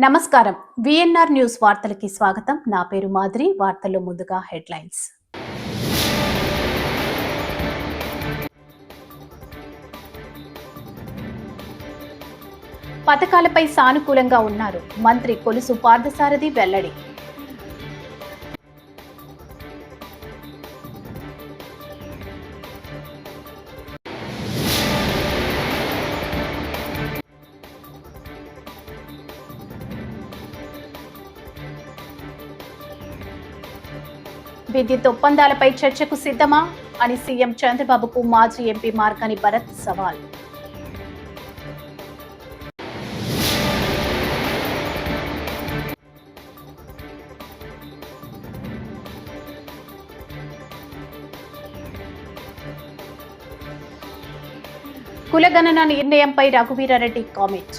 నమస్కారం. VNR news వార్తలకి స్వాగతం. నా పేరు మాధురి. వార్తల్లో ముందుగా హెడ్లైన్స్. పథకాలపై సానుకూలంగా ఉన్నారు. మంత్రి కొలుసు పార్థసారథి వెల్లడి. విద్యుత్ ఒప్పందాలపై చర్చకు సిద్ధమా అని సీఎం చంద్రబాబుకు మాజీ ఎంపీ మార్కని భరత్ సవాల్. కులగణన నిర్ణయంపై రఘువీరారెడ్డి కామెంట్.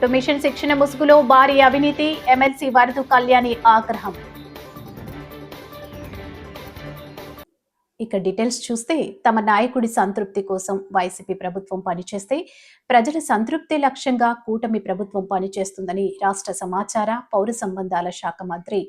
ఆటోమేషన్ శిక్షణ ముసుగులో భారీ అవినీతి ఎమ్మెల్సీ వరదు కళ్యాణి ఆగ్రహం. ఇక డీటెయిల్స్ చూస్తే తమ నాయకుడి సంతృప్తి కోసం వైసీపీ ప్రభుత్వం పనిచేస్తే ప్రజల సంతృప్తి లక్ష్యంగా కూటమి ప్రభుత్వం పనిచేస్తుందని రాష్ట్ర సమాచార పౌర సంబంధాల శాఖ మంత్రి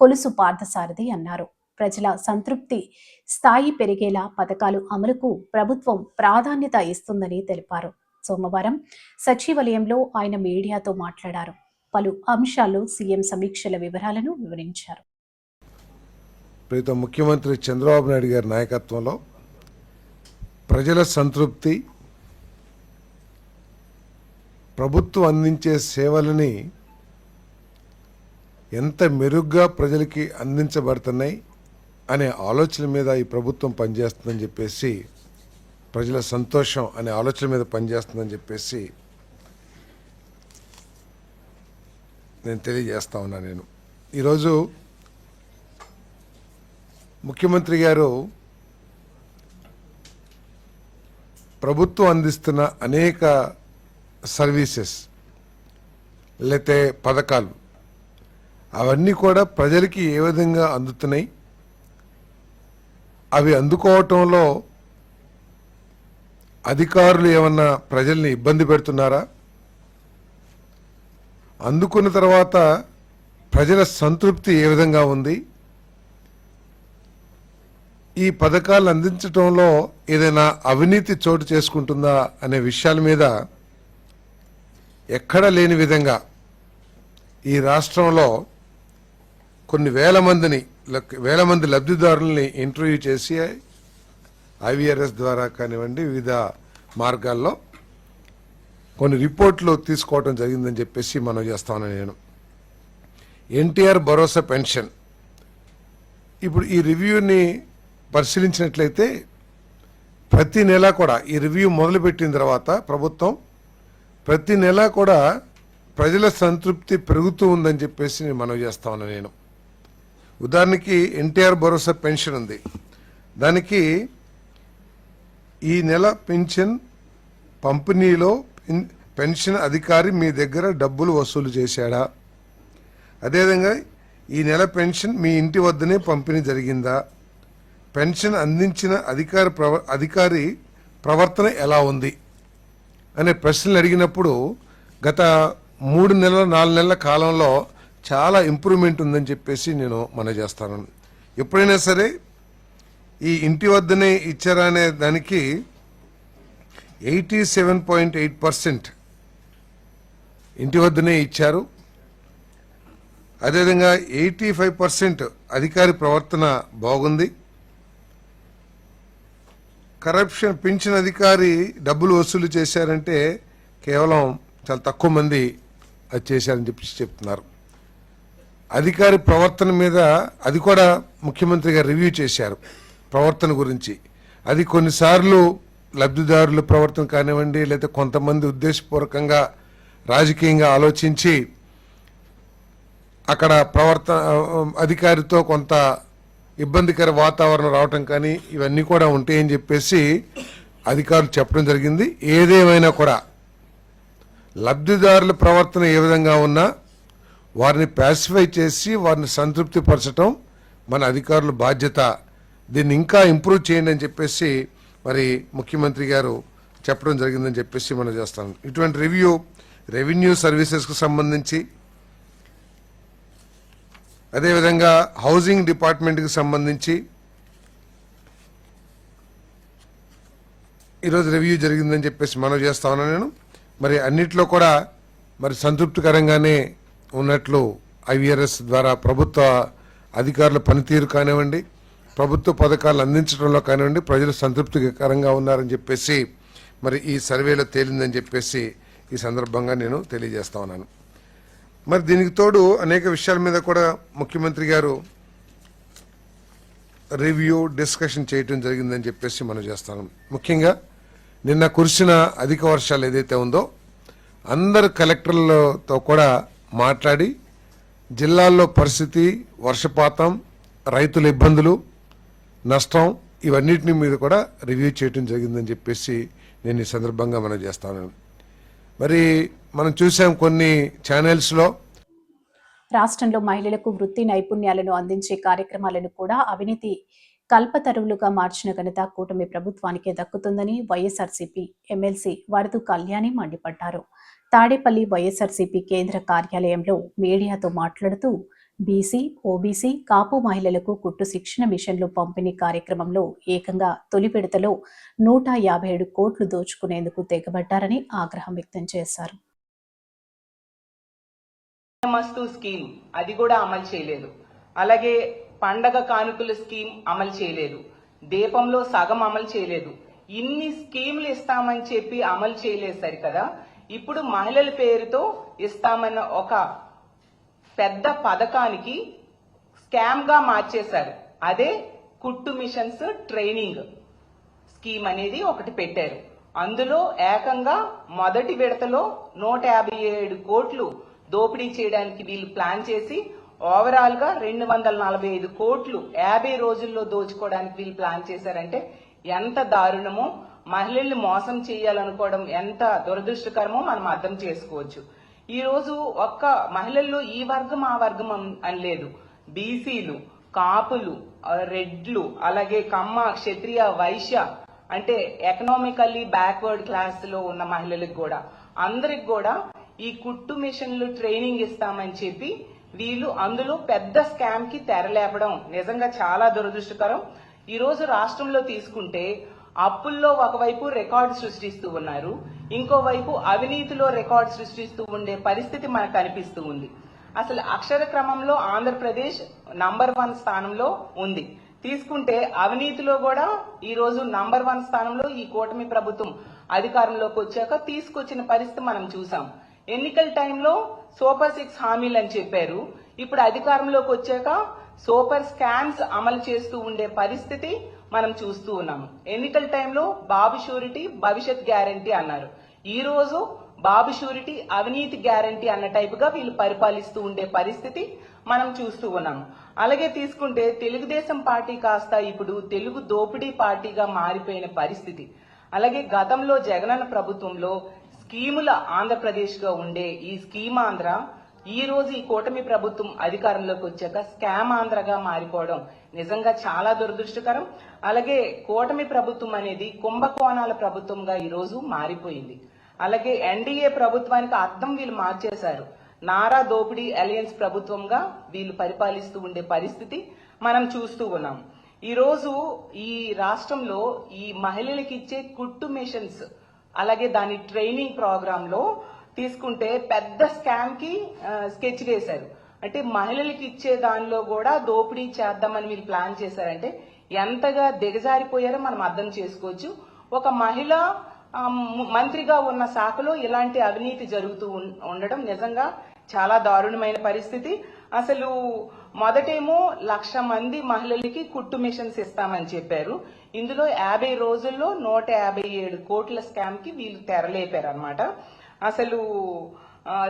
కొలుసు పార్థసారథి అన్నారు. ప్రజల సంతృప్తి స్థాయి పెరిగేలా పథకాలు అమలుకు ప్రభుత్వం ప్రాధాన్యత ఇస్తుందని తెలిపారు. సోమవారం సచివాలయంలో ఆయన మీడియాతో మాట్లాడారు. పలు అంశాలు సీఎం సమీక్షల వివరాలను వివరించారు. ప్రీతం ముఖ్యమంత్రి చంద్రబాబు నాయుడు గారి నాయకత్వంలో ప్రజల సంతృప్తి ప్రభుత్వం అందించే సేవలని ఎంత మెరుగ్గా ప్రజలకి అందించబడుతున్నాయి అనే ఆలోచన మీద ఈ ప్రభుత్వం పనిచేస్తుందని చెప్పేసి ప్రజల సంతోషం అనే ఆలోచన మీద పనిచేస్తుందని చెప్పేసి నేను తెలియజేస్తా ఉన్నా నేను. ఈరోజు ముఖ్యమంత్రి గారు ప్రభుత్వం అందిస్తున్న అనేక సర్వీసెస్ లేతే పథకాలు అవన్నీ కూడా ప్రజలకి ఏ విధంగా అందుతున్నాయి? అవి అందుకోవటంలో అధికారులు ఏమన్నా ప్రజల్ని ఇబ్బంది పెడుతున్నారా? అందుకున్న తర్వాత ప్రజల సంతృప్తి ఏ విధంగా ఉంది? ఈ పథకాలు అందించడంలో ఏదైనా అవినీతి చోటు చేసుకుంటుందా అనే విషయాల మీద ఎక్కడ లేని విధంగా ఈ రాష్ట్రంలో కొన్ని వేల మందిని వేల మంది లబ్ధిదారుల్ని ఇంటర్వ్యూ చేసి ఐవీఆర్ఎస్ ద్వారా కానివ్వండి వివిధ మార్గాల్లో కొన్ని రిపోర్ట్లు తీసుకోవడం జరిగిందని చెప్పేసి మనం చేస్తామని నేను. ఎన్టీఆర్ భరోసా పెన్షన్. ఇప్పుడు ఈ రివ్యూని పరిశీలించినట్లయితే ప్రతి నెల కూడా ఈ రివ్యూ మొదలుపెట్టిన తర్వాత ప్రభుత్వం ప్రతి నెల కూడా ప్రజల సంతృప్తి పెరుగుతూ ఉందని చెప్పేసి నేను మనవి చేస్తా నేను. ఉదాహరణకి ఎన్టీఆర్ భరోసా పెన్షన్ ఉంది. దానికి ఈ నెల పెన్షన్ పంపిణీలో పెన్- పెన్షన్ అధికారి మీ దగ్గర డబ్బులు వసూలు చేశాడా? అదేవిధంగా ఈ నెల పెన్షన్ మీ ఇంటి వద్దనే పంపిణీ జరిగిందా? పెన్షన్ అందించిన అధికారి ప్రవ అధికారి ప్రవర్తన ఎలా ఉంది? అనే ప్రశ్నలు అడిగినప్పుడు గత మూడు నెలల నాలుగు నెలల కాలంలో చాలా ఇంప్రూవ్మెంట్ ఉందని చెప్పేసి నేను మన చేస్తాను. ఎప్పుడైనా సరే ఈ ఇంటి వద్దనే ఇచ్చారా అనే దానికి eighty seven point eight percent ఇంటి వద్దనే ఇచ్చారు. అదేవిధంగా ఎయిటీ ఫైవ్ పర్సెంట్ అధికారి ప్రవర్తన బాగుంది. కరప్షన్ పింఛన్ అధికారి డబ్బులు వసూలు చేశారంటే కేవలం చాలా తక్కువ మంది అది చేశారని చెప్పి చెప్తున్నారు. అధికారి ప్రవర్తన మీద అది కూడా ముఖ్యమంత్రి గారు రివ్యూ చేశారు. ప్రవర్తన గురించి. అది కొన్నిసార్లు లబ్ధిదారుల ప్రవర్తన కానివ్వండి లేదా కొంతమంది ఉద్దేశపూర్వకంగా రాజకీయంగా ఆలోచించి అక్కడ ప్రవర్తన అధికారితో కొంత ఇబ్బందికర వాతావరణం రావటం కానీ ఇవన్నీ కూడా ఉంటాయని చెప్పేసి అధికారులు చెప్పడం జరిగింది. ఏదేమైనా కూడా లబ్ధిదారుల ప్రవర్తన ఏ విధంగా ఉన్నా వారిని పాసిఫై చేసి వారిని సంతృప్తిపరచడం మన అధికారుల బాధ్యత. దీన్ని ఇంకా ఇంప్రూవ్ చేయండి అని చెప్పేసి మరి ముఖ్యమంత్రి గారు చెప్పడం జరిగిందని చెప్పేసి మనం చేస్తాం. ఇటువంటి రివ్యూ రెవెన్యూ సర్వీసెస్కు సంబంధించి అదేవిధంగా హౌసింగ్ డిపార్ట్మెంట్కి సంబంధించి ఈరోజు రివ్యూ జరిగిందని చెప్పేసి మనం చేస్తా ఉన్నాను నేను. మరి అన్నిట్లో కూడా మరి సంతృప్తికరంగానే ఉన్నట్లు ఐవీఆర్ఎస్ ద్వారా ప్రభుత్వ అధికారుల పనితీరు కానివ్వండి ప్రభుత్వ పథకాలు అందించడంలో కానివ్వండి ప్రజలు సంతృప్తికరంగా ఉన్నారని చెప్పేసి మరి ఈ సర్వేలో తేలిందని చెప్పేసి ఈ సందర్భంగా నేను తెలియజేస్తా ఉన్నాను. మరి దీనికి తోడు అనేక విషయాల మీద కూడా ముఖ్యమంత్రి గారు రివ్యూ డిస్కషన్ చేయటం జరిగిందని చెప్పేసి మనం చేస్తాం ముఖ్యంగా నిన్న కురిసిన అధిక వర్షాలు ఏదైతే ఉందో అందరు కలెక్టర్లతో కూడా మాట్లాడి జిల్లాల్లో పరిస్థితి వర్షపాతం రైతుల ఇబ్బందులు నష్టం ఇవన్నిటిని మీద కూడా రివ్యూ చేయటం జరిగిందని చెప్పేసి నేను ఈ సందర్భంగా మనం చేస్తాను. మరి మనం చూసాం కొన్ని ఛానల్స్లో రాష్ట్రంలో మహిళలకు వృత్తి నైపుణ్యాలను అందించే కార్యక్రమాలను కూడా అవినీతి కల్పతరువులుగా మార్చిన ఘనత కూటమి ప్రభుత్వానికే దక్కుతుందని వైఎస్ఆర్సీపీ ఎమ్మెల్సీ వరదు కళ్యాణి మండిపడ్డారు. తాడేపల్లి వైఎస్ఆర్సీపీ కేంద్ర కార్యాలయంలో మీడియాతో మాట్లాడుతూ బీసీ ఓబీసీ కాపు మహిళలకు కుట్టు శిక్షణ మిషన్లు పంపిణీ కార్యక్రమంలో ఏకంగా తొలి విడతలో నూట యాభై ఏడు కోట్లు దోచుకునేందుకు తెగబడ్డారని ఆగ్రహం వ్యక్తం చేశారు. మస్తు స్కీమ్. అది కూడా అమలు చేయలేదు. అలాగే పండగ కానుకల స్కీమ్ అమలు చేయలేదు. దీపంలో సగం అమలు చేయలేదు. ఇన్ని స్కీములు ఇస్తామని చెప్పి అమలు చేయలేదు సరి కదా ఇప్పుడు మహిళల పేరుతో ఇస్తామన్న ఒక పెద్ద పథకానికి స్కామ్గా మార్చేశారు. అదే కుట్టు మిషన్స్ ట్రైనింగ్ స్కీమ్ అనేది ఒకటి పెట్టారు. అందులో ఏకంగా మొదటి విడతలో నూట యాభై ఏడు కోట్లు దోపిడీ చేయడానికి వీళ్ళు ప్లాన్ చేసి ఓవరాల్గా రెండు వందల నలభై ఐదు కోట్లు యాభై రోజుల్లో దోచుకోవడానికి వీళ్ళు ప్లాన్ చేశారంటే ఎంత దారుణమో మహిళల్ని మోసం చేయాలనుకోవడం ఎంత దురదృష్టకరమో మనం అర్థం చేసుకోవచ్చు. ఈరోజు ఒక్క మహిళల్లో ఈ వర్గం ఆ వర్గం అని లేదు. బీసీలు కాపులు రెడ్లు అలాగే కమ్మ క్షత్రియ వైశ్య అంటే ఎకనామికల్లీ బ్యాక్వర్డ్ క్లాస్లో ఉన్న మహిళలకు కూడా. అందరికి కూడా ఈ కుట్టు మిషన్లు ట్రైనింగ్ ఇస్తామని చెప్పి వీళ్ళు అందులో పెద్ద స్కామ్కి తెరలేపడం నిజంగా చాలా దురదృష్టకరం. ఈ రోజు రాష్ట్రంలో తీసుకుంటే అప్పుల్లో ఒకవైపు రికార్డు సృష్టిస్తూ ఉన్నారు ఇంకోవైపు అవినీతిలో రికార్డు సృష్టిస్తూ ఉండే పరిస్థితి మనకు కనిపిస్తూ ఉంది. అసలు అక్షర క్రమంలో ఆంధ్రప్రదేశ్ నంబర్ వన్ స్థానంలో ఉంది. తీసుకుంటే అవినీతిలో కూడా ఈ రోజు నంబర్ వన్ స్థానంలో ఈ కూటమి ప్రభుత్వం అధికారంలోకి వచ్చాక తీసుకొచ్చిన పరిస్థితి మనం చూసాం ఎన్నికల టైంలో సూపర్ సిక్స్ హామీలు అని చెప్పారు. ఇప్పుడు అధికారంలోకి వచ్చాక సూపర్ స్కామ్స్ అమలు చేస్తూ ఉండే పరిస్థితి మనం చూస్తూ ఉన్నాము. ఎన్నికల టైంలో బాబు షూరిటీ భవిష్యత్ గ్యారంటీ అన్నారు. ఈ రోజు బాబు షూరిటీ అవినీతి గ్యారంటీ అన్న టైపుగా వీళ్ళు పరిపాలిస్తూ ఉండే పరిస్థితి మనం చూస్తూ ఉన్నాం అలాగే తీసుకుంటే తెలుగుదేశం పార్టీ కాస్త ఇప్పుడు తెలుగు దోపిడీ పార్టీగా మారిపోయిన పరిస్థితి. అలాగే గతంలో జగనన్న ప్రభుత్వంలో స్కీముల ఆంధ్రప్రదేశ్గా ఉండే ఈ స్కీమ్ ఆంధ్ర ఈ రోజు ఈ కూటమి ప్రభుత్వం అధికారంలోకి వచ్చాక స్కామ్ ఆంధ్రగా మారిపోవడం నిజంగా చాలా దురదృష్టకరం. అలాగే కూటమి ప్రభుత్వం అనేది కుంభకోణాల ప్రభుత్వంగా ఈరోజు మారిపోయింది. అలాగే ఎన్డీఏ ప్రభుత్వానికి అర్థం వీళ్ళు మార్చేశారు. నారా దోపిడీ అలయన్స్ ప్రభుత్వంగా వీళ్ళు పరిపాలిస్తూ ఉండే పరిస్థితి మనం చూస్తూ ఉన్నాం. ఈరోజు ఈ రాష్ట్రంలో ఈ మహిళలకు ఇచ్చే కుట్టు మిషన్స్ అలాగే దాని ట్రైనింగ్ ప్రోగ్రామ్లో తీసుకుంటే పెద్ద స్కామ్కి స్కెచ్ వేశారు. అంటే మహిళలకు ఇచ్చే దానిలో కూడా దోపిడీ చేద్దామని వీళ్ళు ప్లాన్ చేశారంటే ఎంతగా దిగజారిపోయారో మనం అర్థం చేసుకోవచ్చు. ఒక మహిళ మంత్రిగా ఉన్న శాఖలో ఇలాంటి అవినీతి జరుగుతూ ఉండడం నిజంగా చాలా దారుణమైన పరిస్థితి. అసలు మొదటేమో లక్ష మంది మహిళలకి కుట్టు మిషన్స్ ఇస్తామని చెప్పారు. ఇందులో యాభై రోజుల్లో నూట యాభై ఏడు కోట్ల స్కామ్కి వీళ్ళు తెరలేపారు అనమాట అసలు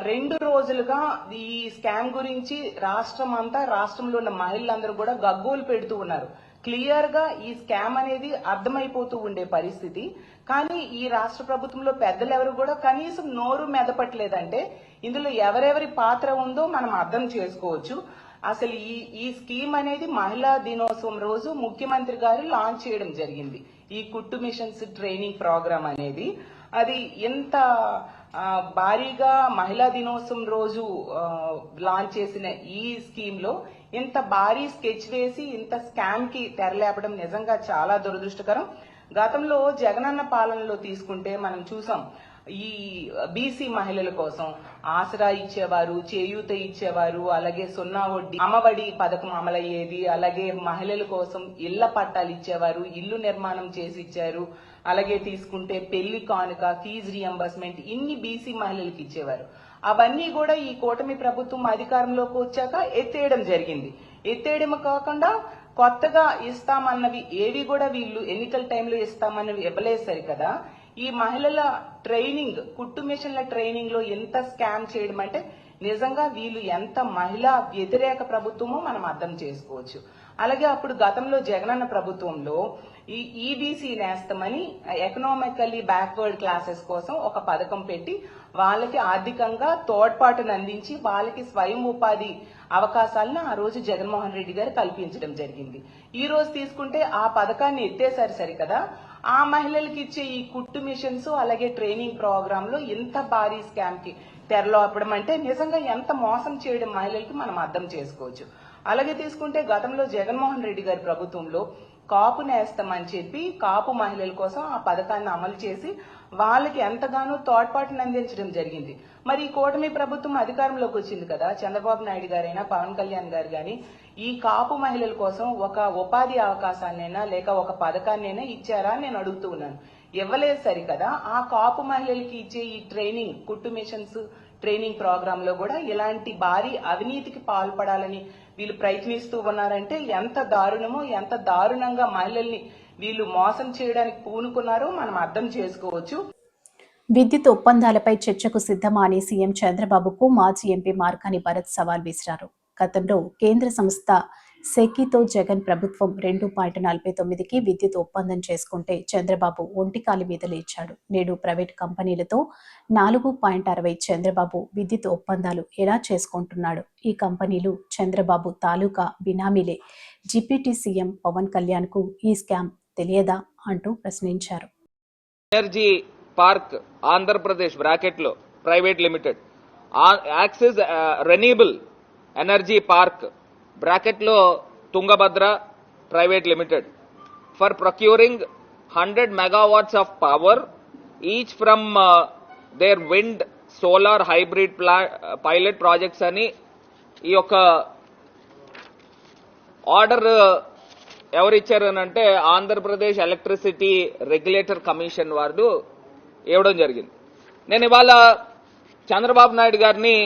రెండు రోజులుగా ఈ స్కామ్ గురించి రాష్ట్రం అంతా రాష్ట్రంలో ఉన్న మహిళలందరూ కూడా గగ్గోలు పెడుతూ ఉన్నారు. క్లియర్గా ఈ స్కామ్ అనేది అర్థమైపోతూ ఉండే పరిస్థితి. కానీ ఈ రాష్ట్ర ప్రభుత్వంలో పెద్దలు ఎవరు కూడా కనీసం నోరు మెదపట్లేదంటే ఇందులో ఎవరెవరి పాత్ర ఉందో మనం అర్థం చేసుకోవచ్చు. అసలు ఈ ఈ స్కీమ్ అనేది మహిళా దినోత్సవం రోజు ముఖ్యమంత్రి గారు లాంచ్ చేయడం జరిగింది. ఈ కుట్టు మిషన్స్ ట్రైనింగ్ ప్రోగ్రామ్ అనేది. అది ఎంత భారీగా మహిళా దినోత్సవం రోజు లాంచ్ చేసిన ఈ స్కీమ్లో ఇంత భారీ స్కెచ్ వేసి ఇంత స్కామ్కి తెరలేపడం నిజంగా చాలా దురదృష్టకరం. గతంలో జగనన్న పాలనలో తీసుకుంటే మనం చూసాం ఈ బీసీ మహిళల కోసం ఆసరా ఇచ్చేవారు చేయూత ఇచ్చేవారు అలాగే సున్నా వడ్డీ అమ్మఒడి పథకం అమలయ్యేది అలాగే మహిళల కోసం ఇళ్ళ పట్టాలు ఇచ్చేవారు ఇల్లు నిర్మాణం చేసి ఇచ్చారు అలాగే తీసుకుంటే పెళ్ళి కానుక ఫీజు రియంబర్స్మెంట్ ఇన్ని బీసీ మహిళలకు ఇచ్చేవారు. అవన్నీ కూడా ఈ కూటమి ప్రభుత్వం అధికారంలోకి వచ్చాక ఎత్తేయడం జరిగింది. ఎత్తేయడం కాకుండా కొత్తగా ఇస్తామన్నవి ఏవి కూడా వీళ్ళు ఎన్నికల టైంలో ఇస్తామన్నవి ఇవ్వలేసరి కదా. ఈ మహిళల ట్రైనింగ్ కుట్టు మిషన్ల ట్రైనింగ్లో ఎంత స్కామ్ చేయడం అంటే నిజంగా వీళ్ళు ఎంత మహిళా వ్యతిరేక ప్రభుత్వమో మనం అర్థం చేసుకోవచ్చు. అలాగే అప్పుడు గతంలో జగనన్న ప్రభుత్వంలో ఈ ఈబీసీ నేస్తమని ఎకనామికల్లీ బ్యాక్వర్డ్ క్లాసెస్ కోసం ఒక పథకం పెట్టి వాళ్ళకి ఆర్థికంగా తోడ్పాటును అందించి వాళ్ళకి స్వయం ఉపాధి అవకాశాలను ఆ రోజు జగన్మోహన్ రెడ్డి గారు కల్పించడం జరిగింది. ఈ రోజు తీసుకుంటే ఆ పథకాన్ని ఎత్తేసారు సరికదా? ఆ మహిళలకి ఇచ్చే ఈ కుట్టు మిషన్స్ అలాగే ట్రైనింగ్ ప్రోగ్రామ్లో ఇంత భారీ స్కామ్కి తెరలోపడం అంటే నిజంగా ఎంత మోసం చేయడం మహిళలకి మనం అర్థం చేసుకోవచ్చు. అలాగే తీసుకుంటే గతంలో జగన్మోహన్ రెడ్డి గారి ప్రభుత్వంలో కాపు నేస్తామని చెప్పి కాపు మహిళల కోసం ఆ పథకాన్ని అమలు చేసి వాళ్ళకి ఎంతగానో తోడ్పాటును అందించడం జరిగింది. మరి ఈ కూటమి ప్రభుత్వం అధికారంలోకి వచ్చింది కదా చంద్రబాబు నాయుడు గారైనా పవన్ కళ్యాణ్ గారు కానీ ఈ కాపు మహిళల కోసం ఒక ఉపాధి అవకాశాన్నైనా లేక ఒక పథకాన్నైనా ఇచ్చారా నేను అడుగుతూ ఉన్నాను. ఇవ్వలేదు సరికదా. ఆ కాపు మహిళలకి ఇచ్చే ఈ ట్రైనింగ్ కుట్టు మిషన్స్ ట్రైనింగ్ ప్రోగ్రామ్లో కూడా ఇలాంటి భారీ అవినీతికి పాల్పడాలని వీళ్ళు ప్రయత్నిస్తూ ఉన్నారంటే ఎంత దారుణమో ఎంత దారుణంగా మహిళల్ని వీళ్ళు మోసం చేయడానికి పూనుకున్నారో మనం అర్థం చేసుకోవచ్చు. విద్యుత్ ఒప్పందాలపై చర్చకు సిద్ధమా అని సీఎం చంద్రబాబుకు మాజీ ఎంపీ మార్కాని భరత్ సవాల్ విసిరారు. గతంలో కేంద్ర సంస్థ సెకీతో జగన్ ప్రభుత్వం రెండు పాయింట్ నలభై తొమ్మిదికి విద్యుత్ ఒప్పందం చేసుకుంటే చంద్రబాబు ఒంటికాలి మీద లేచాడు నేడు ప్రైవేట్ కంపెనీలతో నాలుగు పాయింట్ అరవై చంద్రబాబు విద్యుత్ ఒప్పందాలు ఎలా చేసుకుంటున్నాడు? ఈ కంపెనీలు చంద్రబాబు తాలూకా బినామీలే. డిప్యూటీ సీఎం పవన్ కళ్యాణ్కు ఈ స్కామ్ తెలియదా? అంటూ ప్రశ్నించారు. ఎనర్జీ పార్క్ ఆంధ్రప్రదేశ్ బ్రాకెట్లో private limited. Axis renewable energy park బ్రాకెట్లో Tungabhadra private limited. For procuring hundred megawatts of power each from their wind solar hybrid ప్లా పైలట్ ప్రాజెక్ట్స్ అని ఈ యొక్క ఆర్డర్ uh, ఎవరు అని అంటే ఆంధ్రప్రదేశ్ ఎలక్ట్రిసిటీ రెగ్యులేటర్ కమిషన్ వారు ఇవ్వడం జరిగింది. నేను ఇవాళ చంద్రబాబు నాయుడు గారిని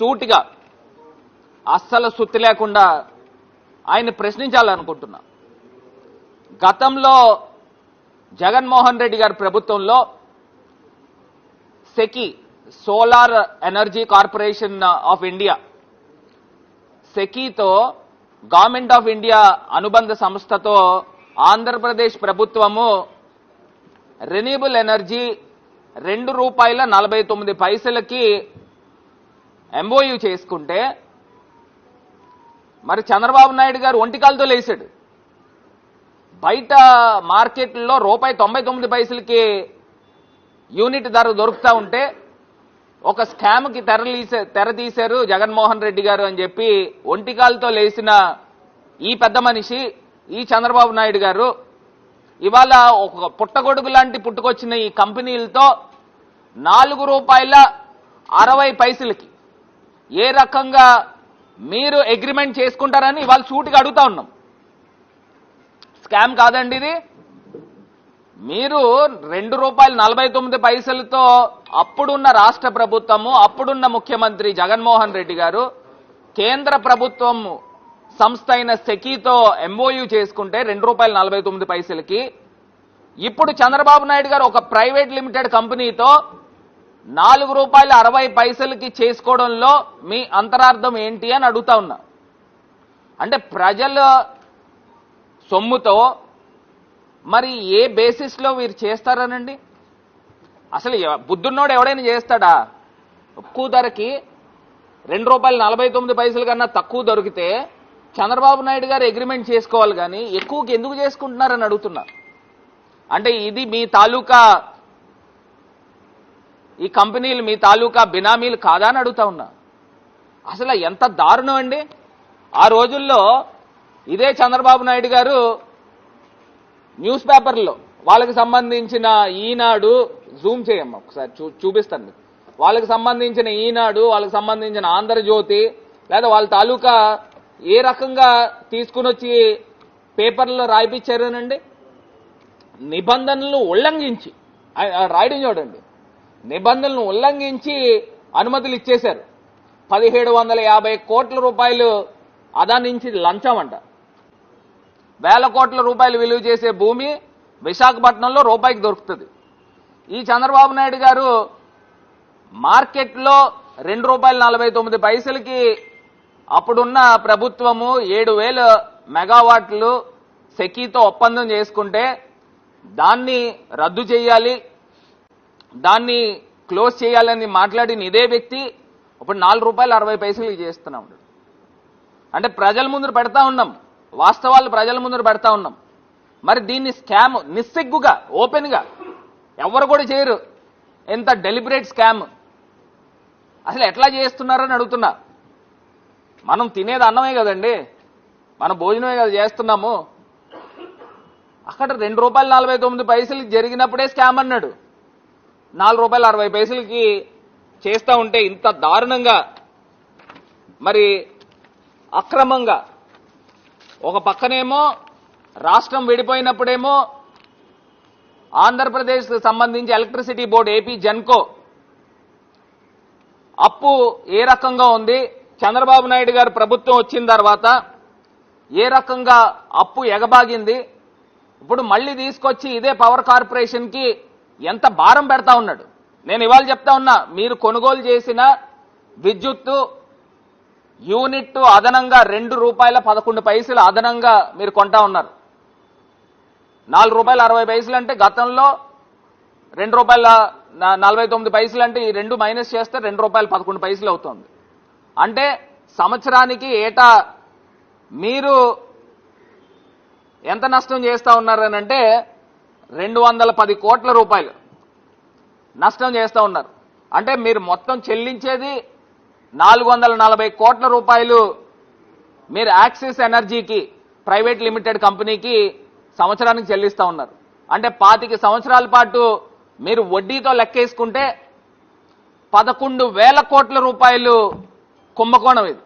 సూటిగా అస్సలు సుత్తి లేకుండా ఆయన ప్రశ్నించాలనుకుంటున్నా. గతంలో జగన్మోహన్ రెడ్డి గారి ప్రభుత్వంలో SECI solar energy corporation of India సెకీతో government of India అనుబంధ సంస్థతో ఆంధ్రప్రదేశ్ ప్రభుత్వము రెన్యూబుల్ ఎనర్జీ రెండు రూపాయల నలభై తొమ్మిది పైసలకి ఎంఓయూ చేసుకుంటే మరి చంద్రబాబు నాయుడు గారు ఒంటికాలతో లేచాడు. బయట మార్కెట్లో రూపాయి తొంభై తొమ్మిది పైసలకి యూనిట్ ధర దొరుకుతూ ఉంటే ఒక స్కామ్కి తెరలీసే తెర తీశారు జగన్మోహన్ రెడ్డి గారు అని చెప్పి ఒంటికాలతో లేచిన ఈ పెద్ద మనిషి ఈ చంద్రబాబు నాయుడు గారు ఇవాళ ఒక పుట్టగొడుగు లాంటి పుట్టుకొచ్చిన ఈ కంపెనీలతో నాలుగు రూపాయల అరవై పైసలకి ఏ రకంగా మీరు అగ్రిమెంట్ చేసుకుంటారని ఇవాళ సూటిగా అడుగుతా ఉన్నాం. స్కామ్ కాదండి ఇది. మీరు రెండు రూపాయలు నలభై తొమ్మిది పైసలతో అప్పుడున్న రాష్ట్ర ప్రభుత్వము అప్పుడున్న ముఖ్యమంత్రి జగన్మోహన్ రెడ్డి గారు కేంద్ర ప్రభుత్వం సంస్థ అయిన సెకీతో ఎంఓయూ చేసుకుంటే రెండు రూపాయలు నలభై తొమ్మిది పైసలకి ఇప్పుడు చంద్రబాబు నాయుడు గారు ఒక ప్రైవేట్ లిమిటెడ్ కంపెనీతో నాలుగు రూపాయల అరవై పైసలకి చేసుకోవడంలో మీ అంతరార్థం ఏంటి అని అడుగుతా ఉన్నా. అంటే ప్రజల సొమ్ముతో మరి ఏ బేసిస్లో వీరు చేస్తారనండి? అసలు బుద్ధున్నోడు ఎవడైనా చేస్తాడా? తక్కువ ధరకి రెండు రూపాయలు నలభై తొమ్మిది పైసల కన్నా తక్కువ దొరికితే చంద్రబాబు నాయుడు గారు అగ్రిమెంట్ చేసుకోవాలి కానీ ఎక్కువకి ఎందుకు చేసుకుంటున్నారని అడుగుతున్నా. అంటే ఇది మీ తాలూకా ఈ కంపెనీలు మీ తాలూకా బినామీలు కాదా అని అడుగుతా ఉన్నా. అసలు ఎంత దారుణం అండి? ఆ రోజుల్లో ఇదే చంద్రబాబు నాయుడు గారు న్యూస్ పేపర్లో వాళ్ళకి సంబంధించిన ఈనాడు జూమ్ చేయమ్మా ఒకసారి చూ చూపిస్తాను మీకు. వాళ్ళకి సంబంధించిన ఈనాడు వాళ్ళకి సంబంధించిన ఆంధ్రజ్యోతి లేదా వాళ్ళ తాలూకా ఏ రకంగా తీసుకుని వచ్చి పేపర్లో రాయిపించారనండి నిబంధనలు ఉల్లంఘించి. ఆ రాయడం చూడండి. నిబంధనలను ఉల్లంఘించి అనుమతులు ఇచ్చేశారు. పదిహేడు వందల యాభై కోట్ల రూపాయలు అదా నుంచి లంచం అంట వేల కోట్ల రూపాయలు విలువ చేసే భూమి విశాఖపట్నంలో రూపాయికి దొరుకుతుంది. ఈ చంద్రబాబు నాయుడు గారు మార్కెట్లో రెండు రూపాయల నలభై తొమ్మిది పైసలకి అప్పుడున్న ప్రభుత్వము ఏడు వేల మెగావాట్లు సెకీతో ఒప్పందం చేసుకుంటే దాన్ని రద్దు చేయాలి దాన్ని క్లోజ్ చేయాలని మాట్లాడిన ఇదే వ్యక్తి ఇప్పుడు నాలుగు రూపాయలు అరవై పైసలకి ఉన్నాడు. అంటే ప్రజల ముందు పెడతా ఉన్నాం. వాస్తవాలు ప్రజల ముందు పెడతా ఉన్నాం. మరి దీన్ని స్కామ్ నిస్సిగ్గుగా ఓపెన్గా ఎవరు కూడా చేయరు. ఎంత డెలిబరేట్ స్కామ్. అసలు ఎట్లా చేస్తున్నారని అడుగుతున్నా. మనం తినేది అన్నమే కదండి. మన భోజనమే కదా చేస్తున్నాము. అక్కడ రెండు రూపాయలు నలభై తొమ్మిది పైసలు జరిగినప్పుడే స్కామ్ అన్నాడు. నాలుగు రూపాయలు అరవై పైసలకి చేస్తూ ఉంటే ఇంత దారుణంగా మరి అక్రమంగా ఒక పక్కనేమో రాష్ట్రం విడిపోయినప్పుడేమో ఆంధ్రప్రదేశ్కి సంబంధించి ఎలక్ట్రిసిటీ బోర్డు ఏపీ జెన్కో అప్పు ఏ రకంగా ఉంది? చంద్రబాబు నాయుడు గారు ప్రభుత్వం వచ్చిన తర్వాత ఏ రకంగా అప్పు ఎగబాగింది? ఇప్పుడు మళ్ళీ తీసుకొచ్చి ఇదే పవర్ కార్పొరేషన్కి ఎంత భారం పెడతా ఉన్నాడు. నేను ఇవాళ చెప్తా ఉన్నా మీరు కొనుగోలు చేసిన విద్యుత్తు యూనిట్ అదనంగా రెండు రూపాయల పదకొండు పైసలు అదనంగా మీరు కొంటా ఉన్నారు. నాలుగు రూపాయల అరవై పైసలు అంటే గతంలో రెండు రూపాయల నలభై తొమ్మిది పైసలు అంటే ఈ రెండు మైనస్ చేస్తే రెండు రూపాయల పదకొండు పైసలు అవుతుంది. అంటే సంవత్సరానికి ఏటా మీరు ఎంత నష్టం చేస్తా ఉన్నారని అంటే రెండు వందల పది కోట్ల రూపాయలు నష్టం చేస్తూ ఉన్నారు. అంటే మీరు మొత్తం చెల్లించేది నాలుగు వందల నలభై కోట్ల రూపాయలు మీరు యాక్సిస్ ఎనర్జీకి ప్రైవేట్ లిమిటెడ్ కంపెనీకి సంవత్సరానికి చెల్లిస్తూ ఉన్నారు. అంటే పాతిక సంవత్సరాల పాటు మీరు వడ్డీతో లెక్కేసుకుంటే పదకొండు వేల కోట్ల రూపాయలు కుంభకోణం ఇది.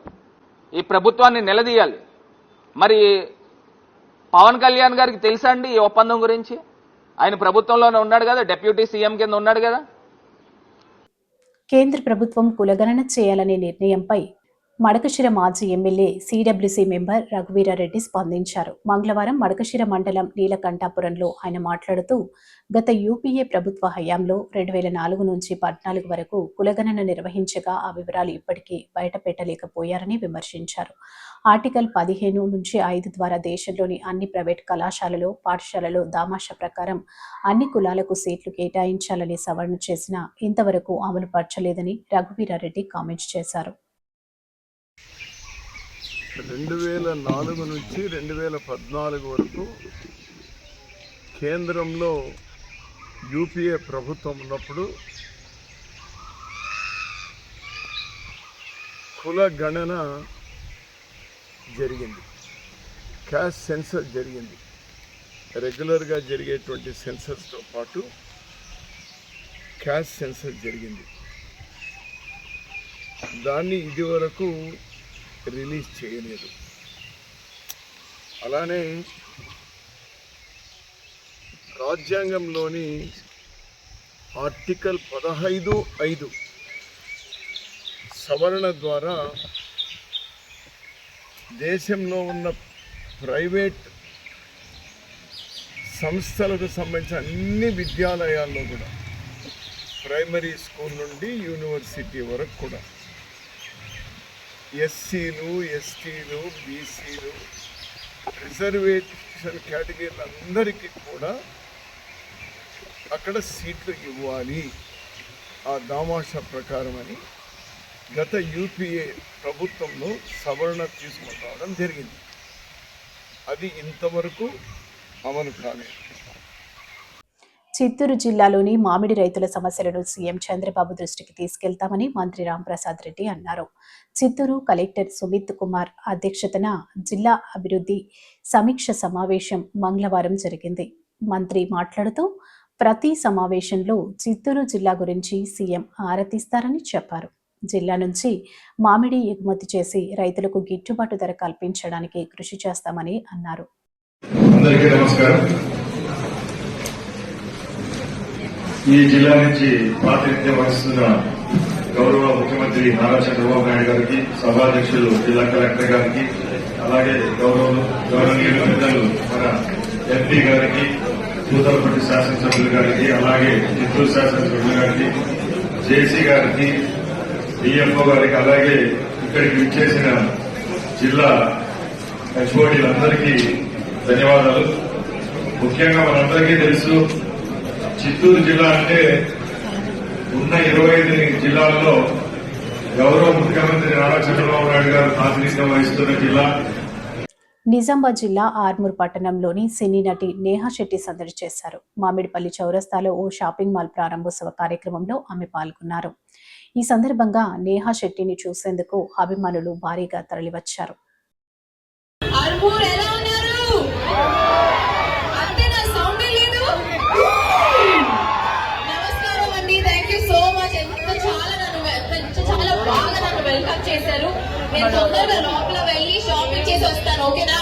ఈ ప్రభుత్వాన్ని నిలదీయాలి. మరి పవన్ కళ్యాణ్ గారికి తెలుసా అండి ఈ ఒప్పందం గురించి? ఆయన ప్రభుత్వంలోనే ఉన్నాడు కదా డెప్యూటీ సీఎం కింద ఉన్నాడు కదా. కేంద్ర ప్రభుత్వం కులగణన చేయాలనే నిర్ణయంపై మడకశిర మాజీ ఎమ్మెల్యే సిడబ్ల్యూసీ మెంబర్ రఘువీరారెడ్డి స్పందించారు. మంగళవారం మడకశిర మండలం నీలకంఠాపురంలో ఆయన మాట్లాడుతూ గత యూపీఏ ప్రభుత్వ హయాంలో రెండు వేల నాలుగు నుంచి పద్నాలుగు వరకు కులగణన నిర్వహించగా ఆ వివరాలు ఇప్పటికీ బయటపెట్టలేకపోయారని విమర్శించారు. ఆర్టికల్ పదిహేను నుంచి ఐదు ద్వారా దేశంలోని అన్ని ప్రైవేట్ కళాశాలలో పాఠశాలలో దామాషా ప్రకారం అన్ని కులాలకు సీట్లు కేటాయించాలని సవరణ చేసినా ఇంతవరకు అమలు పరచలేదని రఘువీరారెడ్డి కామెంట్స్ చేశారు. రెండు వేల నాలుగు నుంచి రెండు వేల పద్నాలుగు వరకు కేంద్రంలో యూపీఏ ప్రభుత్వం ఉన్నప్పుడు కుల గణన జరిగింది. క్యాస్ట్ సెన్సర్ జరిగింది. రెగ్యులర్గా జరిగేటువంటి సెన్సర్స్తో పాటు క్యాస్ట్ సెన్సర్ జరిగింది. దాన్ని ఇదివరకు రిలీజ్ చేయలేదు. అలానే రాజ్యాంగంలోని ఆర్టికల్ పదహైదు ఐదు సవరణ ద్వారా దేశంలో ఉన్న ప్రైవేట్ సంస్థలకు సంబంధించిన అన్ని విద్యాలయాల్లో కూడా ప్రైమరీ స్కూల్ నుండి యూనివర్సిటీ వరకు కూడా ఎస్సీలు ఎస్టీలు బీసీలు రిజర్వేషన్ కేటగిరీలందరికీ కూడా అక్కడ సీట్లు ఇవ్వాలి. ఆ దామాషా ప్రకారం అని గత యూపీఏ ప్రభుత్వంలో సవరణ తీసుకొని రావడం జరిగింది. అది ఇంతవరకు అమలు కాలేదు. చిత్తూరు జిల్లాలోని మామిడి రైతుల సమస్యలను సీఎం చంద్రబాబు దృష్టికి తీసుకెళ్తామని మంత్రి రాంప్రసాద్ రెడ్డి అన్నారు. చిత్తూరు కలెక్టర్ సుమిత్ కుమార్ అధ్యక్షతన జిల్లా అభివృద్ధి సమీక్ష సమావేశం మంగళవారం జరిగింది. మంత్రి మాట్లాడుతూ ప్రతి సమావేశంలో చిత్తూరు జిల్లా గురించి సీఎం ఆరతిస్తారని చెప్పారు. జిల్లా నుంచి మామిడి ఎగుమతి చేసి రైతులకు గిట్టుబాటు ధర కల్పించడానికి కృషి చేస్తామని అన్నారు. అందరికీ నమస్కారం. ఈ జిల్లా నుంచి ప్రాతినిధ్యం వహిస్తున్న గౌరవ ముఖ్యమంత్రి నారా చంద్రబాబు నాయుడు గారికి సభాధ్యక్షులు జిల్లా కలెక్టర్ గారికి అలాగే గౌరవ గౌరవనీయులు పెద్దలు మన ఎంపీ గారికి కూతలపట్టి శాసనసభ్యులు గారికి అలాగే చిత్తూరు శాసనసభ్యులు గారికి జేసీ గారికి డిఎఫ్ఓ గారికి అలాగే ఇక్కడికి విచ్చేసిన జిల్లా హెచ్ఓడీలందరికీ ధన్యవాదాలు. ముఖ్యంగా మనందరికీ తెలుసు చిత్తూరు జిల్లా అంటే ఉన్న ఇరవై ఐదు జిల్లాల్లో గౌరవ ముఖ్యమంత్రి నారా చంద్రబాబు నాయుడు గారు ప్రాతినిధ్యం వహిస్తున్న జిల్లా. నిజామాబాద్ జిల్లా ఆర్మూర్ పట్టణంలోని సినీ నటి నేహా శెట్టి సందడి చేశారు. మామిడిపల్లి చౌరస్తాలో ఓ షాపింగ్ మాల్ ప్రారంభోత్సవ కార్యక్రమంలో ఆమె పాల్గొన్నారు. ఈ సందర్భంగా నేహా శెట్టిని చూసేందుకు అభిమానులు భారీగా తరలివచ్చారు. చేశారు. నేను తొందరగా లోపల వెళ్ళి షాపింగ్ చేసి వస్తాను. ఓకేనా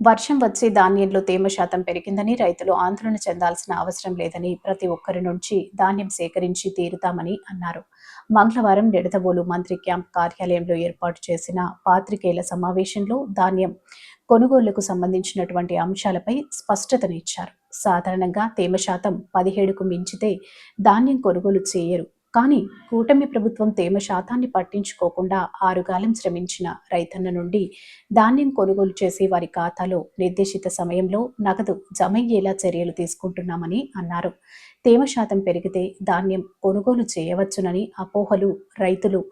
వర్షం వచ్చి ధాన్యంలో తేమ శాతం పెరిగిందని రైతులు ఆందోళన చెందాల్సిన అవసరం లేదని ప్రతి ఒక్కరి నుంచి ధాన్యం సేకరించి తీరుతామని అన్నారు. మంగళవారం నిడదవోలు మంత్రి క్యాంప్ కార్యాలయంలో ఏర్పాటు చేసిన పాత్రికేయుల సమావేశంలో ధాన్యం కొనుగోళ్ళకు సంబంధించినటువంటి అంశాలపై స్పష్టతనిచ్చారు. సాధారణంగా తేమ శాతం పదిహేడుకు మించితే ధాన్యం కొనుగోలు చేయరు. కానీ కూటమి ప్రభుత్వం తేమ శాతాన్ని పట్టించుకోకుండా ఆరుగాలం శ్రమించిన రైతన్న నుండి ధాన్యం కొనుగోలు చేసి వారి ఖాతాలో నిర్దేశిత సమయంలో నగదు జమయ్యేలా చర్యలు తీసుకుంటున్నామని అన్నారు. తేమ శాతం పెరిగితే ధాన్యం కొనుగోలు చేయవచ్చునని అపోహలు రైతులు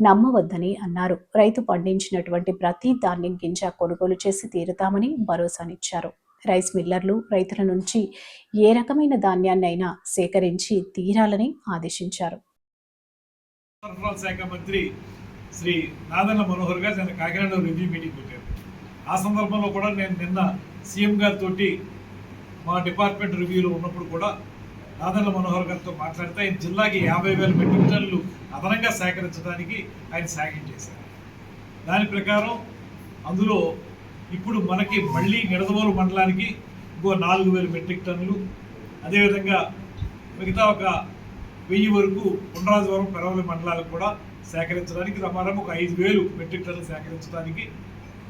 నమ్మవద్దని అన్నారు. రైతు పండించినటువంటి ప్రతి ధాన్యం గింజ కొనుగోలు చేసి తీరుతామని భరోసానిచ్చారు. రైస్ మిల్లర్లు రైతుల నుంచి ఏ రకమైన ధాన్యాన్నైనా సేకరించి తీరాలని ఆదేశించారు. సరఫరాల శాఖ మంత్రి శ్రీ నాదన్న మనోహర్ గారు నేను కాకినాడలో రివ్యూ మీటింగ్ పెట్టారు. ఆ సందర్భంలో కూడా నేను నిన్న సీఎం గారితో మా డిపార్ట్మెంట్ రివ్యూలో ఉన్నప్పుడు కూడా నాదన్న మనోహర్ గారితో మాట్లాడితే ఆయన జిల్లాకి యాభై వేల మెట్రిక్ టన్నులు అదనంగా సేకరించడానికి ఆయన శాఖం చేశారు. దాని ప్రకారం అందులో ఇప్పుడు మనకి మళ్ళీ నిడదవోలు మండలానికి ఇంకో నాలుగు వేల మెట్రిక్ టన్నులు అదేవిధంగా మిగతా ఒక వెయ్యి వరకు ఉండరాజవరం పెరవలి మండలాలకు కూడా సేకరించడానికి సమానం ఒక ఐదు వేలు మెట్రిక్ టన్నులు సేకరించడానికి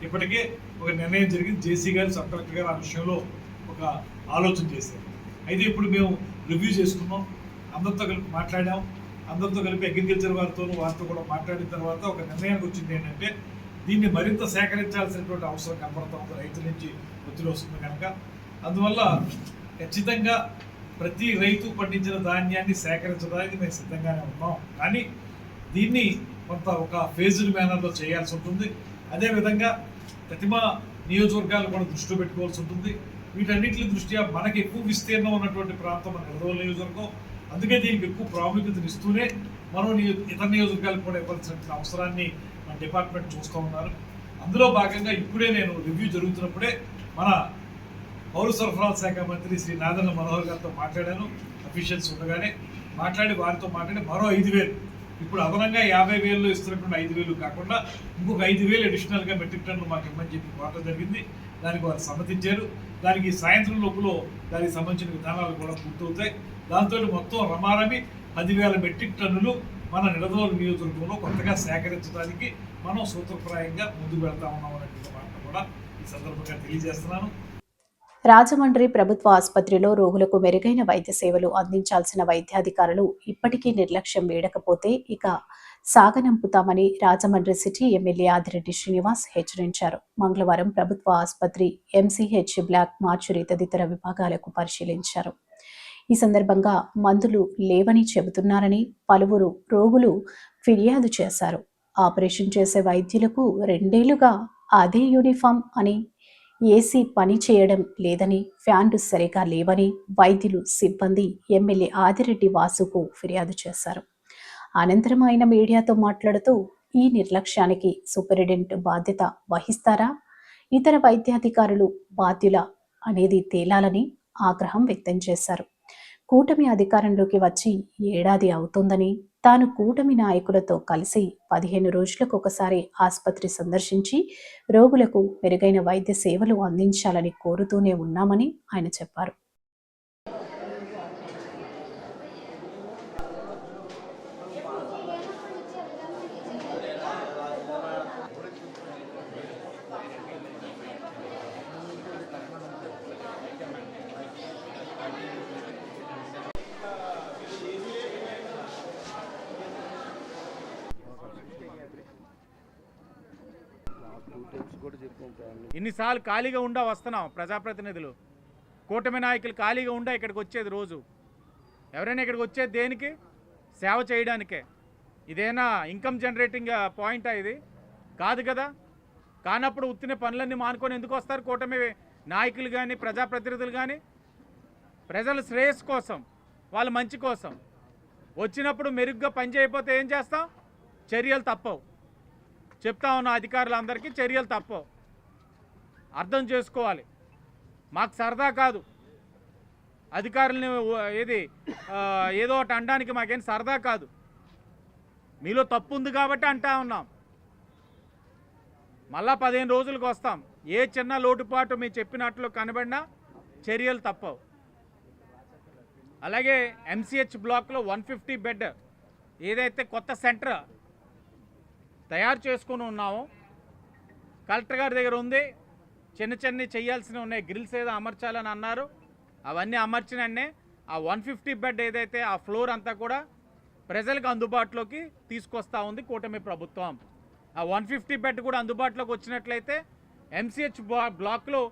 ఇప్పటికే ఒక నిర్ణయం జరిగింది. జేసీ గారు సబ్ కలెక్టర్ గారు ఆ విషయంలో ఒక ఆలోచన చేశారు. అయితే ఇప్పుడు మేము రివ్యూ చేసుకున్నాం. అందరితో కలిపి మాట్లాడాం. అందరితో కలిపి అగ్రికల్చర్ వారితో వారితో కూడా మాట్లాడిన తర్వాత ఒక నిర్ణయానికి వచ్చింది ఏంటంటే దీన్ని మరింత సేకరించాల్సినటువంటి అవసరం కనబడతా ఉంది రైతుల నుంచి ఒత్తిడి వస్తుంది కనుక. అందువల్ల ఖచ్చితంగా ప్రతి రైతు పండించిన ధాన్యాన్ని సేకరించడానికి మేము సిద్ధంగానే ఉన్నాం. కానీ దీన్ని కొంత ఒక ఫేజ్డ్ మేనర్లో చేయాల్సి ఉంటుంది. అదేవిధంగా ప్రతిమ నియోజకవర్గాలు కూడా దృష్టిలో పెట్టుకోవాల్సి ఉంటుంది. వీటన్నిటి దృష్ట్యా మనకి ఎక్కువ విస్తీర్ణం ఉన్నటువంటి ప్రాంతం మన నిడదవోలు నియోజకవర్గం. అందుకే దీనికి ఎక్కువ ప్రాముఖ్యతను ఇస్తూనే మరో నియో ఇతర నియోజకవర్గాలకు కూడా ఇవ్వాల్సిన అవసరాన్ని మన డిపార్ట్మెంట్ చూస్తూ ఉన్నారు. అందులో భాగంగా ఇప్పుడే నేను రివ్యూ జరుగుతున్నప్పుడే మన పౌర సరఫరాల శాఖ మంత్రి శ్రీ నాదన్న మనోహర్ గారితో మాట్లాడాను. అఫీషియల్స్ ఉండగానే మాట్లాడి వారితో మాట్లాడి మరో ఐదు వేలు. ఇప్పుడు అదనంగా యాభై వేలు ఇస్తున్నటువంటి ఐదు వేలు కాకుండా ఇంకొక ఐదు వేలు అడిషనల్గా మెట్రిక్ టన్ను మాకు ఇవ్వమని చెప్పి కోరడం జరిగింది. దానికి వారు సమ్మతించారు. దానికి సాయంత్రం లోపల దానికి సంబంధించిన విధానాలు కూడా పూర్తవుతాయి. దాంతో మొత్తం రమారమి పదివేల మెట్రిక్ టన్నులు మన నిడదోలు నియోజకవర్గంలో కొత్తగా సేకరించడానికి మనం సూత్రప్రాయంగా ముందుకు వెళ్తా ఉన్నాం అనేటువంటి మాట కూడా ఈ సందర్భంగా తెలియజేస్తున్నాను. రాజమండ్రి ప్రభుత్వ ఆసుపత్రిలో రోగులకు మెరుగైన వైద్య సేవలు అందించాల్సిన వైద్యాధికారులు ఇప్పటికీ నిర్లక్ష్యం వేయకపోతే ఇక సాగనంపుతామని రాజమండ్రి సిటీ ఎమ్మెల్యే ఆదిరెడ్డి శ్రీనివాస్ హెచ్చరించారు. మంగళవారం ప్రభుత్వ ఆసుపత్రి ఎంసీహెచ్ బ్లాక్ మార్చురీ తదితర విభాగాలకు పరిశీలించారు. ఈ సందర్భంగా మందులు లేవని చెబుతున్నారని పలువురు రోగులు ఫిర్యాదు చేశారు. ఆపరేషన్ చేసే వైద్యులకు రెండేళ్ళుగా అదే యూనిఫామ్ అని ఏసీ పని చేయడం లేదని ఫ్యాన్లు సరిగా లేవని వైద్యులు సిబ్బంది ఎమ్మెల్యే ఆదిరెడ్డి వాసుకు ఫిర్యాదు చేశారు. అనంతరం ఆయన మీడియాతో మాట్లాడుతూ ఈ నిర్లక్ష్యానికి సూపరింటెండెంట్ బాధ్యత వహిస్తారా? ఇతర వైద్యాధికారులు బాధ్యుల అనేది తేలాలని ఆగ్రహం వ్యక్తం చేశారు. కూటమి అధికారంలోకి వచ్చి ఏడాది అవుతుందని తాను కూటమి నాయకులతో కలిసి పదిహేను రోజులకు ఒకసారి ఆసుపత్రి సందర్శించి రోగులకు మెరుగైన వైద్య సేవలు అందించాలని కోరుతూనే ఉన్నామని ఆయన చెప్పారు. కొన్నిసార్లు ఖాళీగా ఉండా వస్తున్నాం ప్రజాప్రతినిధులు. కూటమి నాయకులు ఖాళీగా ఉండా ఇక్కడికి వచ్చేది రోజు. ఎవరైనా ఇక్కడికి వచ్చేది దేనికి? సేవ చేయడానికే. ఇదేనా ఇన్కమ్ జనరేటింగ్ పాయింటా ఇది? కాదు కదా. కానప్పుడు ఉత్తిన పనులన్నీ మానుకొని ఎందుకు వస్తారు కూటమి నాయకులు కానీ ప్రజాప్రతినిధులు కానీ ప్రజల శ్రేయస్సు కోసం వాళ్ళ మంచి కోసం. వచ్చినప్పుడు మెరుగ్గా పని చేయకపోతే ఏం చేస్తాం? చర్యలు తప్పవు. చెప్తా ఉన్న అధికారులందరికీ చర్యలు తప్పవు. అర్థం చేసుకోవాలి. మాకు సరదా కాదు. అధికారులని ఏది ఏదో ఒకటి అనడానికి మాకేం సరదా కాదు. మీలో తప్పు ఉంది కాబట్టి అంటా ఉన్నాం. మళ్ళా పదిహేను రోజులకు వస్తాం. ఏ చిన్న లోటుపాటు మీరు చెప్పినట్లు కనబడినా చర్యలు తప్పవు. అలాగే ఎంసీహెచ్ బ్లాక్లో వన్ ఫిఫ్టీ బెడ్ ఏదైతే కొత్త సెంటర్ తయారు చేసుకుని ఉన్నామో కలెక్టర్ గారి దగ్గర ఉంది. చిన్న చిన్న చేయాల్సినవి ఉన్నాయి. గ్రిల్స్ ఏదో అమర్చాలని అన్నారు. అవన్నీ అమర్చినన్నే ఆ వన్ ఫిఫ్టీ బెడ్ ఏదైతే ఆ ఫ్లోర్ అంతా కూడా ప్రజలకు అందుబాటులోకి తీసుకొస్తా ఉంది కూటమి ప్రభుత్వం. ఆ వన్ ఫిఫ్టీ బెడ్ కూడా అందుబాటులోకి వచ్చినట్లయితే ఎంసీహెచ్ బ్లాక్లో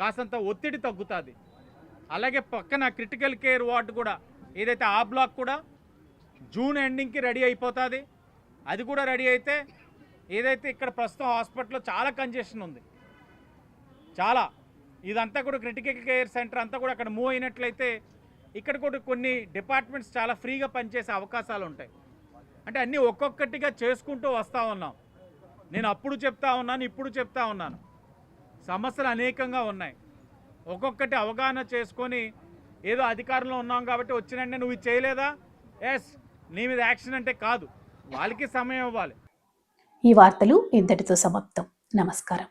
కాసంత ఒత్తిడి తగ్గుతుంది. అలాగే పక్కన క్రిటికల్ కేర్ వార్డు కూడా ఏదైతే ఆ బ్లాక్ కూడా జూన్ ఎండింగ్కి రెడీ అయిపోతుంది. అది కూడా రెడీ అయితే ఏదైతే ఇక్కడ ప్రస్తుతం హాస్పిటల్లో చాలా కంజెషన్ ఉంది. చాలా. ఇదంతా కూడా క్రిటికల్ కేర్ సెంటర్ అంతా కూడా అక్కడ మూవ్ అయినట్లయితే ఇక్కడ కూడా కొన్ని డిపార్ట్మెంట్స్ చాలా ఫ్రీగా పనిచేసే అవకాశాలు ఉంటాయి. అంటే అన్నీ ఒక్కొక్కటిగా చేసుకుంటూ వస్తూ ఉన్నాం. నేను అప్పుడు చెప్తా ఉన్నాను ఇప్పుడు చెప్తా ఉన్నాను. సమస్యలు అనేకంగా ఉన్నాయి. ఒక్కొక్కటి అవగాహన చేసుకొని ఏదో అధికారంలో ఉన్నాం కాబట్టి వచ్చినంటే నువ్వు చేయలేదా? ఎస్ నీ మీద యాక్షన్ అంటే కాదు. వాళ్ళకి సమయం ఇవ్వాలి. ఈ వార్తలు ఇంతటితో సమాప్తం. నమస్కారం.